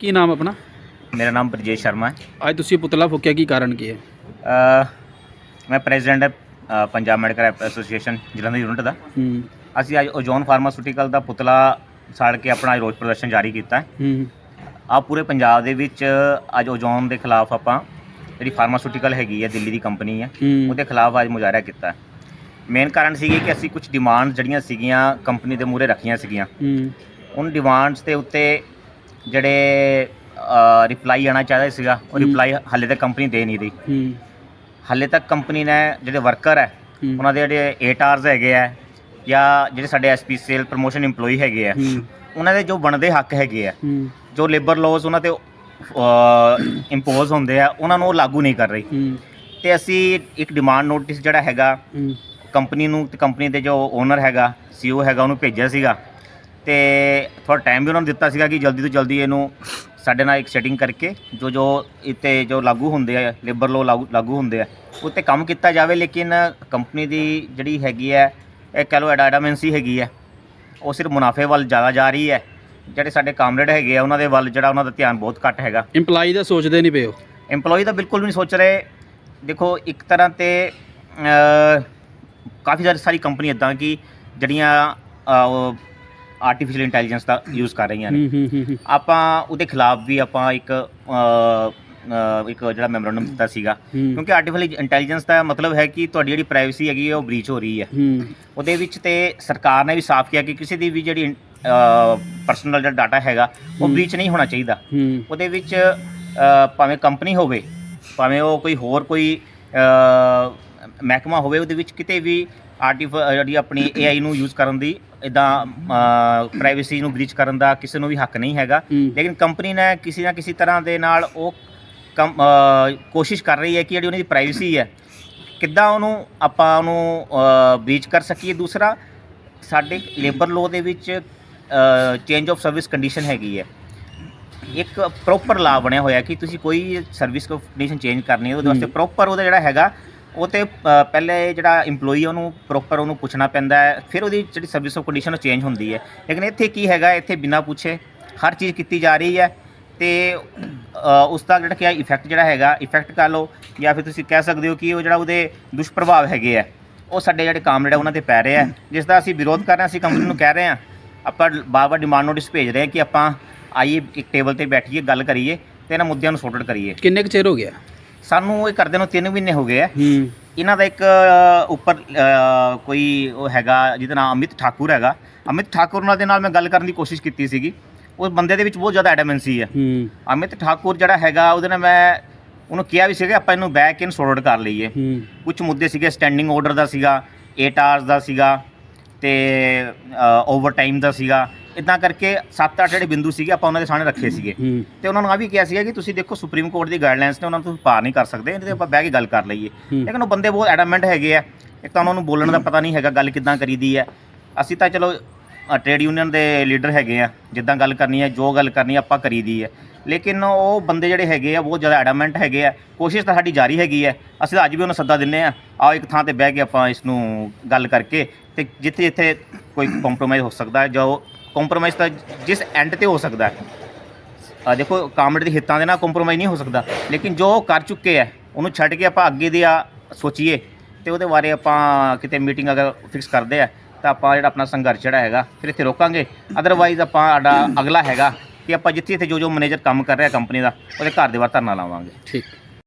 ਕੀ ਨਾਮ ਆਪਣਾ? ਮੇਰਾ ਨਾਮ ਬਰਜੇਸ਼ ਸ਼ਰਮਾ ਹੈ। ਅੱਜ ਤੁਸੀਂ ਪੁਤਲਾ ਫੂਕਿਆ ਕੀ ਕਾਰਨ ਕੀ ਹੈ? ਅ, ਮੈਂ president uh, Punjab medical association Jalandhar unit ਦਾ। ਹੂੰ। ਅਸੀਂ ਅੱਜ ਓਜ਼ੋਨ ਫਾਰਮਾਸਿਊਟੀਕਲ ਦਾ ਪੁਤਲਾ ਸਾੜ ਕੇ ਆਪਣਾ ਰੋਸ ਪ੍ਰਦਰਸ਼ਨ ਜਾਰੀ ਕੀਤਾ ਹੈ। ਹੂੰ। ਆ ਪੂਰੇ ਪੰਜਾਬ ਦੇ ਵਿੱਚ ਅੱਜ ਓਜ਼ੋਨ ਦੇ ਖਿਲਾਫ ਆਪਾਂ ਜਿਹੜੀ ਫਾਰਮਾਸਿਊਟੀਕਲ ਹੈਗੀ ਹੈ ਦਿੱਲੀ ਦੀ ਕੰਪਨੀ ਹੈ ਹੂੰ। ਉਹਦੇ ਖਿਲਾਫ ਅੱਜ ਮੁਜ਼ਾਹਰਾ ਕੀਤਾ ਮੇਨ ਕਾਰਨ ਸੀਗੀ ਕਿ ਅਸੀਂ ਕੁਝ ਡਿਮਾਂਡ ਜਿਹੜੀਆਂ ਸੀਗੀਆਂ ਕੰਪਨੀ ਦੇ ਮੂਹਰੇ ਰੱਖੀਆਂ ਸੀਗੀਆਂ। ਹੂੰ। ਉਨ ਡਿਮਾਂਡਸ ਦੇ ਉੱਤੇ ਜਿਹੜੇ ਰਿਪਲਾਈ ਆਣਾ ਚਾਹੀਦਾ ਸੀਗਾ ਉਹ। ਰਿਪਲਾਈ ਹਾਲੇ ਤੱਕ ਕੰਪਨੀ ਦੇ ਨਹੀਂ ਰਹੀ। ਹੂੰ। ਹਾਲੇ ਤੱਕ ਕੰਪਨੀ ਨੇ ਜਿਹੜੇ ਵਰਕਰ ਹੈ ਉਹਨਾਂ ਦੇ ਜਿਹੜੇ 8 ਆਰਸ ਹੈਗੇ ਆ ਜਾਂ ਜਿਹੜੇ ਸਾਡੇ ਐਸਪੀ ਸੇਲ ਪ੍ਰੋਮੋਸ਼ਨ EMPLOYE ਹੈਗੇ ਆ ਉਹਨਾਂ ਦੇ ਜੋ ਬਣਦੇ ਹੱਕ ਹੈਗੇ ਆ ਜੋ ਲੇਬਰ ਲਾਜ਼ ਉਹਨਾਂ ਤੇ ਇੰਪੋਜ਼ ਹੁੰਦੇ ਆ ਉਹਨਾਂ ਨੂੰ ਉਹ ਲਾਗੂ ਨਹੀਂ ਕਰ ਰਹੀ। ਤੇ ਅਸੀਂ ਇੱਕ ਡਿਮਾਂਡ ਨੋਟਿਸ ਜਿਹੜਾ ਹੈਗਾ ਕੰਪਨੀ ਨੂੰ ਤੇ ਕੰਪਨੀ ਦੇ ਜੋ ਓਨਰ ਹੈਗਾ ਸੀਓ ਹੈਗਾ ਉਹਨੂੰ ਭੇਜਿਆ ਸੀਗਾ। ਤੇ ਥੋੜਾ ਟਾਈਮ ਵੀ ਉਹਨਾਂ ਨੂੰ ਦਿੱਤਾ ਸੀਗਾ ਕਿ ਜਲਦੀ ਤੋਂ ਜਲਦੀ ਇਹਨੂੰ ਸਾਡੇ ਨਾਲ ਇੱਕ ਸੈਟਿੰਗ ਕਰਕੇ ਜੋ ਜੋ ਇੱਥੇ ਜੋ ਲਾਗੂ ਹੁੰਦੇ ਆ ਲੇਬਰ ਲੋ ਲਾਗੂ ਹੁੰਦੇ ਆ ਉੱਤੇ ਕੰਮ ਕੀਤਾ ਜਾਵੇ ਲੇਕਿਨ ਕੰਪਨੀ ਦੀ ਜਿਹੜੀ ਹੈਗੀ ਹੈ ਇਹ ਕਹ ਲੋ ਐਡਾਮੈਂਸੀ ਹੈਗੀ ਹੈ ਉਹ ਸਿਰਫ ਮੁਨਾਫੇ ਵੱਲ ਜ਼ਿਆਦਾ ਜਾ ਰਹੀ ਹੈ। ਜਿਹੜੇ ਸਾਡੇ ਕਾਮਰੇਡ ਹੈਗੇ ਆ ਉਹਨਾਂ ਦੇ ਵੱਲ ਜਿਹੜਾ ਉਹਨਾਂ ਦਾ ਧਿਆਨ ਬਹੁਤ ਘੱਟ ਹੈਗਾ। ਇੰਪਲਾਈ ਦਾ ਸੋਚਦੇ ਨਹੀਂ ਪਏ ਹੋ EMPLOYE ਤਾਂ ਬਿਲਕੁਲ ਵੀ ਨਹੀਂ ਸੋਚ ਰਹੇ। ਦੇਖੋ ਇੱਕ ਤਰ੍ਹਾਂ ਤੇ ਕਾਫੀ ਸਾਰੀ ਕੰਪਨੀ ਇਦਾਂ ਕਿ ਜਿਹੜੀਆਂ ਆਰਟੀਫੀਸ਼ੀਅਲ ਇੰਟੈਲੀਜੈਂਸ ਦਾ ਯੂਜ਼ ਕਰ ਰਹੀਆਂ ਨੇ। ਹੂੰ ਹੂੰ ਆਪਾਂ ਉਹਦੇ ਖਿਲਾਫ ਵੀ ਆਪਾਂ ਇੱਕ ਅ, ਅ, ਇੱਕ ਜਿਹੜਾ ਮੈਮੋਰੰਡਮ ਦਿੱਤਾ ਸੀਗਾ। ਹੂੰ। ਕਿਉਂਕਿ ਆਰਟੀਫੀਸ਼ੀਅਲ ਇੰਟੈਲੀਜੈਂਸ ਦਾ ਮਤਲਬ ਹੈ ਕਿ ਤੁਹਾਡੀ ਜਿਹੜੀ ਪ੍ਰਾਈਵੇਸੀ ਹੈਗੀ ਹੈ ਉਹ ਬ੍ਰੀਚ ਹੋ ਰਹੀ ਹੈ। ਹੂੰ। ਉਹਦੇ ਵਿੱਚ ਤੇ ਸਰਕਾਰ ਨੇ ਵੀ ਸਾਫ਼ ਕਿਹਾ ਕਿ ਕਿਸੇ ਦੀ ਵੀ ਜਿਹੜੀ ਪਰਸਨਲ ਜਿਹੜਾ ਡਾਟਾ ਹੈਗਾ ਉਹ। ਬ੍ਰੀਚ ਨਹੀਂ ਹੋਣਾ ਚਾਹੀਦਾ। ਹੂੰ। ਉਹਦੇ ਵਿੱਚ ਅ, ਭਾਵੇਂ ਕੰਪਨੀ ਹੋਵੇ ਭਾਵੇਂ ਉਹ ਕੋਈ ਹੋਰ ਕੋਈ ਅ, ਮਹਿਕਮਾ ਹੋਵੇ ਉਹਦੇ ਵਿੱਚ ਕਿਤੇ ਵੀ ਆਰਟੀਫ ਜਿਹੜੀ ਆਪਣੀ AI ਨੂੰ ਯੂਜ਼ ਕਰਨ ਦੀ ਇਦਾਂ ਪ੍ਰਾਈਵੇਸੀ ਨੂੰ ਬ੍ਰੀਚ ਕਰਨ ਦਾ ਕਿਸੇ ਨੂੰ ਵੀ ਹੱਕ ਨਹੀਂ ਹੈਗਾ। ਲੇਕਿਨ ਕੰਪਨੀ ਨੇ ਕਿਸੇ ਨਾ ਕਿਸੇ ਤਰ੍ਹਾਂ ਦੇ ਨਾਲ ਉਹ ਕੋਸ਼ਿਸ਼ ਕਰ ਰਹੀ ਹੈ ਕਿ ਜਿਹੜੀ ਉਹਨਾਂ ਦੀ ਪ੍ਰਾਈਵੇਸੀ ਹੈ ਕਿੱਦਾਂ ਉਹਨੂੰ ਆਪਾਂ ਉਹਨੂੰ ਬ੍ਰੀਚ ਕਰ ਸਕੀਏ। ਦੂਸਰਾ ਸਾਡੇ ਲੇਬਰ ਲਾਅ ਦੇ ਵਿੱਚ ਚੇਂਜ ਆਫ ਸਰਵਿਸ ਕੰਡੀਸ਼ਨ ਹੈਗੀ ਹੈ। ਇੱਕ ਪ੍ਰੋਪਰ ਲਾ ਬਣਿਆ ਹੋਇਆ ਕਿ ਤੁਸੀਂ ਕੋਈ ਸਰਵਿਸ ਕੰਡੀਸ਼ਨ ਚੇਂਜ ਕਰਨੀ ਹੈ ਉਹਦੇ ਵਾਸਤੇ। ਪ੍ਰੋਪਰ ਉਹਦਾ ਜਿਹੜਾ ਹੈਗਾ ਉਹ ਤੇ ਅ, ਪਹਿਲੇ ਜਿਹੜਾ EMPLOYE ਉਹਨੂੰ ਪ੍ਰੋਪਰ ਉਹਨੂੰ ਪੁੱਛਣਾ ਪੈਂਦਾ ਹੈ ਫਿਰ ਉਹਦੀ ਜਿਹੜੀ ਸਰਵਿਸ ਆਫ ਕੰਡੀਸ਼ਨ ਉਹ ਚੇਂਜ ਹੁੰਦੀ ਹੈ। ਲੇਕਿਨ ਇੱਥੇ ਕੀ ਹੈਗਾ ਇੱਥੇ ਬਿਨਾਂ ਪੁੱਛੇ ਹਰ ਚੀਜ਼ ਕੀਤੀ ਜਾ ਰਹੀ ਹੈ ਤੇ ਅ, ਉਸ ਦਾ ਜਿਹੜਾ ਕਿ ਇਫੈਕਟ ਜਿਹੜਾ ਹੈਗਾ ਇਫੈਕਟ ਕਰ ਲਓ ਜਾਂ ਫਿਰ ਤੁਸੀਂ ਕਹਿ ਸਕਦੇ ਹੋ ਕਿ ਉਹ ਜਿਹੜਾ ਉਹਦੇ ਦੁਸ਼ਪ੍ਰਭਾਵ ਹੈਗੇ ਆ ਉਹ ਸਾਡੇ ਜਿਹੜੇ ਕੰਮ ਜਿਹੜਾ ਉਹਨਾਂ ਤੇ ਪੈ ਰਿਹਾ ਆ। ਜਿਸ ਦਾ ਅਸੀਂ ਵਿਰੋਧ ਕਰ ਰਹੇ ਹਾਂ ਅਸੀਂ ਕੰਪਨੀ ਨੂੰ ਕਹਿ ਰਹੇ ਹਾਂ ਆਪਾਂ ਬਾਰ-ਬਾਰ ਡਿਮਾਂਡ ਨੋਟਿਸ ਭੇਜ ਰਹੇ ਹਾਂ ਕਿ ਆਪਾਂ ਆਈਏ ਇੱਕ ਟੇਬਲ ਤੇ ਬੈਠੀਏ ਗੱਲ ਕਰੀਏ ਤੇ ਇਹਨਾਂ ਮੁੱਦਿਆਂ ਨੂੰ ਸੌਰਟ ਕਰੀਏ। ਕਿੰਨੇ ਕੁ ਚਿਰ ਹੋ ਗਿਆ? ਸਾਨੂੰ ਇਹ ਕਰਦੇ ਨੂੰ 3 ਮਹੀਨੇ ਹੋ ਗਏ ਆ। ਹੂੰ। ਇਹਨਾਂ ਦਾ ਇੱਕ ਅ, ਉੱਪਰ ਅ, ਕੋਈ ਉਹ ਹੈਗਾ ਜਿਹਦਾ ਨਾਮ ਅਮਿਤ ਠਾਕੁਰ ਹੈਗਾ। ਅਮਿਤ ਠਾਕੁਰ ਨਾਲ ਦੇ ਨਾਲ ਮੈਂ ਗੱਲ ਕਰਨ ਦੀ ਕੋਸ਼ਿਸ਼ ਕੀਤੀ ਸੀਗੀ। ਉਸ ਬੰਦੇ ਦੇ ਵਿੱਚ ਬਹੁਤ ਜ਼ਿਆਦਾ ਐਡਮੈਂਸੀ ਹੈ ਹੂੰ। ਅਮਿਤ ਠਾਕੁਰ ਜਿਹੜਾ ਹੈਗਾ ਉਹਦੇ ਨਾਲ ਮੈਂ ਉਹਨੂੰ ਕਿਹਾ ਵੀ ਸੀਗਾ ਆਪਾਂ ਇਹਨੂੰ ਬੈਕ ਇਨ ਸੌਰਟ ਕਰ ਲਈਏ। ਹੂੰ। ਕੁਝ ਮੁੱਦੇ ਸੀਗੇ ਸਟੈਂਡਿੰਗ ਆਰਡਰ ਦਾ ਸੀਗਾ 8 ਆਵਰਸ ਦਾ ਸੀਗਾ ਤੇ ਓਵਰ ਟਾਈਮ ਦਾ ਸੀਗਾ। ਇਦਾਂ ਕਰਕੇ 7-8 ਜਿਹੜੇ ਬਿੰਦੂ ਸੀਗੇ ਆਪਾਂ ਉਹਨਾਂ ਦੇ ਸਾਹਮਣੇ ਰੱਖੇ ਸੀਗੇ। ਤੇ ਉਹਨਾਂ ਨੂੰ ਆ ਵੀ ਕਿਹਾ ਸੀਗਾ ਕਿ ਤੁਸੀਂ ਦੇਖੋ ਸੁਪਰੀਮ ਕੋਰਟ ਦੀ ਗਾਈਡਲਾਈਨਸ ਨੇ ਉਹਨਾਂ ਨੂੰ ਤੁਸੀਂ ਪਾਰ ਨਹੀਂ ਕਰ ਸਕਦੇ ਇਹਦੇ ਤੇ ਆਪਾਂ ਬਹਿ ਕੇ ਗੱਲ ਕਰ ਲਈਏ। ਲੇਕਿਨ ਉਹ ਬੰਦੇ ਬਹੁਤ ਐਡਾਮੈਂਟ ਹੈਗੇ ਆ ਇੱਕ ਤਾਂ ਉਹਨਾਂ ਨੂੰ ਬੋਲਣ ਦਾ ਪਤਾ ਨਹੀਂ ਹੈਗਾ ਗੱਲ ਕਿੱਦਾਂ ਕਰੀਦੀ ਹੈ। ਅਸੀਂ ਤਾਂ ਚਲੋ ਟ੍ਰੇਡ ਯੂਨੀਅਨ ਦੇ ਲੀਡਰ ਹੈਗੇ ਆ ਜਿੱਦਾਂ ਗੱਲ ਕਰਨੀ ਹੈ ਜੋ ਗੱਲ ਕਰਨੀ ਆਪਾਂ ਕਰੀਦੀ ਹੈ। ਲੇਕਿਨ ਉਹ ਬੰਦੇ ਜਿਹੜੇ ਹੈਗੇ ਆ ਬਹੁਤ ਜ਼ਿਆਦਾ ਐਡਾਮੈਂਟ ਹੈਗੇ ਆ ਕੋਸ਼ਿਸ਼ ਤਾਂ ਸਾਡੀ ਜਾਰੀ ਹੈਗੀ ਹੈ। ਅਸੀਂ ਅੱਜ ਵੀ ਉਹਨੂੰ ਸੱਦਾ ਦਿੰਨੇ ਆ ਆਓ ਇੱਕ ਥਾਂ ਤੇ ਬਹਿ ਕੇ ਆਪਾਂ ਇਸ ਨੂੰ ਗੱਲ ਕਰਕੇ ਤੇ ਜਿੱਥੇ ਜਿੱਥੇ ਕੋਈ ਕੰਪਰੋਮਾਈਜ਼ ਹੋ ਸਕਦਾ ਹੈ, ਜੋ ਕੰਪਰੋਮਾਈਜ਼ ਤਾਂ ਜਿਸ ਐਂਡ ਤੇ ਹੋ ਸਕਦਾ ਹੈ। ਆ ਦੇਖੋ ਕਾਮਰੇਡ ਦੇ ਹਿੱਤਾਂ ਦੇ ਨਾਲ ਕੰਪਰੋਮਾਈਜ਼ ਨਹੀਂ ਹੋ ਸਕਦਾ, ਲੇਕਿਨ ਜੋ ਉਹ ਕਰ ਚੁੱਕੇ ਆ ਉਹਨੂੰ ਛੱਡ ਕੇ ਆਪਾਂ ਅੱਗੇ ਦੀ ਆ ਸੋਚੀਏ, ਤੇ ਉਹਦੇ ਬਾਰੇ ਆਪਾਂ ਕਿਤੇ ਮੀਟਿੰਗ ਅਗਰ ਫਿਕਸ ਕਰਦੇ ਆ ਤਾਂ ਆਪਾਂ ਜਿਹੜਾ ਆਪਣਾ ਸੰਘਰਸ਼ ਜਿਹੜਾ ਹੈਗਾ, ਫਿਰ ਇੱਥੇ ਰੋਕਾਂਗੇ। ਅਦਰਵਾਈਜ਼ ਆਪਾਂ ਸਾਡਾ ਅਗਲਾ ਹੈਗਾ ਕਿ ਆਪਾਂ ਜਿੱਥੇ ਇੱਥੇ ਜੋ ਜੋ ਮੈਨੇਜਰ ਕੰਮ ਕਰ ਰਿਹਾ ਕੰਪਨੀ ਦਾ, ਉਹਦੇ ਘਰ ਦੇ ਬਾਹਰ ਧਰਨਾ ਲਾਵਾਂਗੇ। ਠੀਕ।